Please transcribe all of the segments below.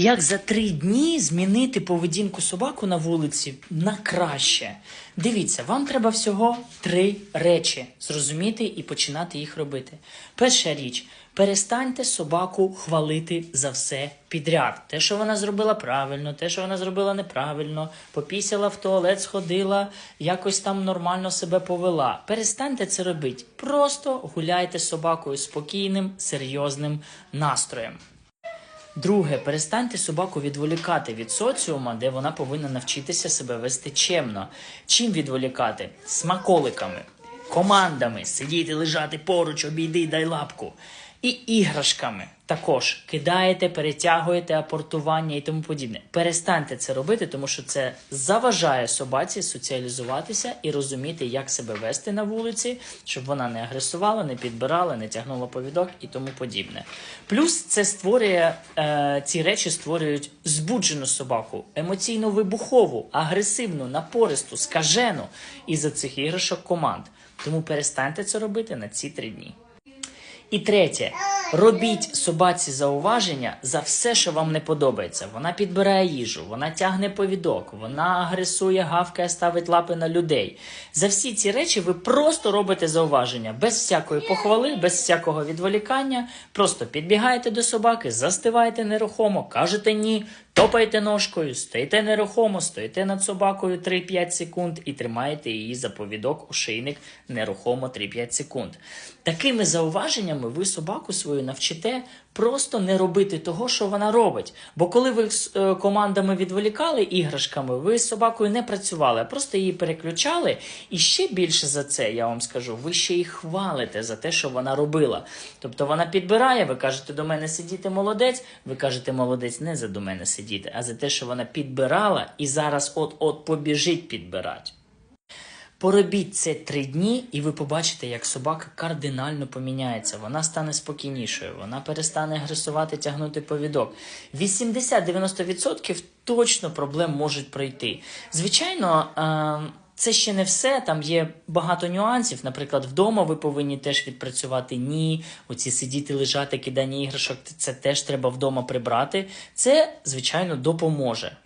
Як за три дні змінити поведінку собаку на вулиці на краще? Дивіться, вам треба всього три речі зрозуміти і починати їх робити. Перша річ перестаньте собаку хвалити за все підряд. Те, що вона зробила правильно, те, що вона зробила неправильно, попісяла в туалет, сходила, якось там нормально себе повела. Перестаньте це робити. Просто гуляйте з собакою спокійним, серйозним настроєм. Друге, перестаньте собаку відволікати від соціума, де вона повинна навчитися себе вести чемно. Чим відволікати? Смаколиками, командами, сидіти, лежати поруч, обійди, дай лапку. І іграшками також кидаєте, перетягуєте апортування і тому подібне. Перестаньте це робити, тому що це заважає собаці соціалізуватися і розуміти, як себе вести на вулиці, щоб вона не агресувала, не підбирала, не тягнула повідок і тому подібне. Плюс це створює е, ці речі створюють збуджену собаку, емоційно вибухову, агресивну, напористу, скажену із-за цих іграшок команд. Тому перестаньте це робити на ці три дні. І третє, робіть собаці зауваження за все, що вам не подобається. Вона підбирає їжу, вона тягне повідок, вона агресує, гавкає, ставить лапи на людей. За всі ці речі ви просто робите зауваження без всякої похвали, без всякого відволікання. Просто підбігаєте до собаки, застиваєте нерухомо, кажете ні, топаєте ножкою, стоїте нерухомо, стоїте над собакою 3-5 секунд і тримаєте її за повідок у шийник нерухомо 3-5 секунд. Такими зауваженнями ви собаку свою навчите просто не робити того, що вона робить. Бо коли ви з е, командами відволікали іграшками, ви з собакою не працювали, а просто її переключали. І ще більше за це, я вам скажу, ви ще й хвалите за те, що вона робила. Тобто вона підбирає, ви кажете до мене сидіти молодець, ви кажете молодець не за до мене сидіти, а за те, що вона підбирала і зараз от-от побіжить підбирати. Поробіть це три дні, і ви побачите, як собака кардинально поміняється. Вона стане спокійнішою, вона перестане агресувати, тягнути повідок. 80-90% точно проблем можуть пройти. Звичайно. Це ще не все. Там є багато нюансів. Наприклад, вдома ви повинні теж відпрацювати ні. Оці сидіти, лежати, кидання іграшок. Це теж треба вдома прибрати. Це, звичайно, допоможе.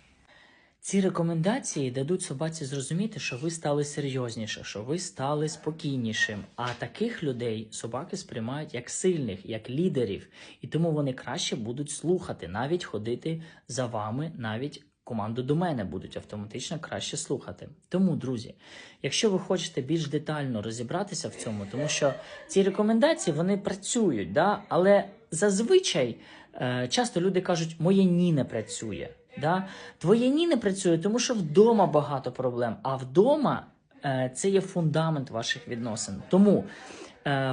Ці рекомендації дадуть собаці зрозуміти, що ви стали серйозніше, що ви стали спокійнішим. А таких людей собаки сприймають як сильних, як лідерів, і тому вони краще будуть слухати, навіть ходити за вами, навіть команду до мене будуть автоматично краще слухати. Тому, друзі, якщо ви хочете більш детально розібратися в цьому, тому що ці рекомендації вони працюють, да? але зазвичай е, часто люди кажуть, моє ні не працює. Да? Твоє ні не працює, тому що вдома багато проблем, а вдома е, це є фундамент ваших відносин. Тому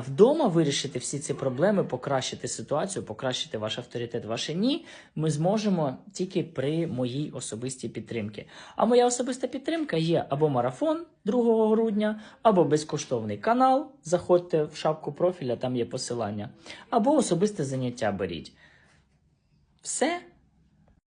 вдома вирішити всі ці проблеми, покращити ситуацію, покращити ваш авторитет, ваше ні, ми зможемо тільки при моїй особистій підтримці. А моя особиста підтримка є або марафон 2 грудня, або безкоштовний канал. Заходьте в шапку профіля, там є посилання, або особисте заняття беріть. Все.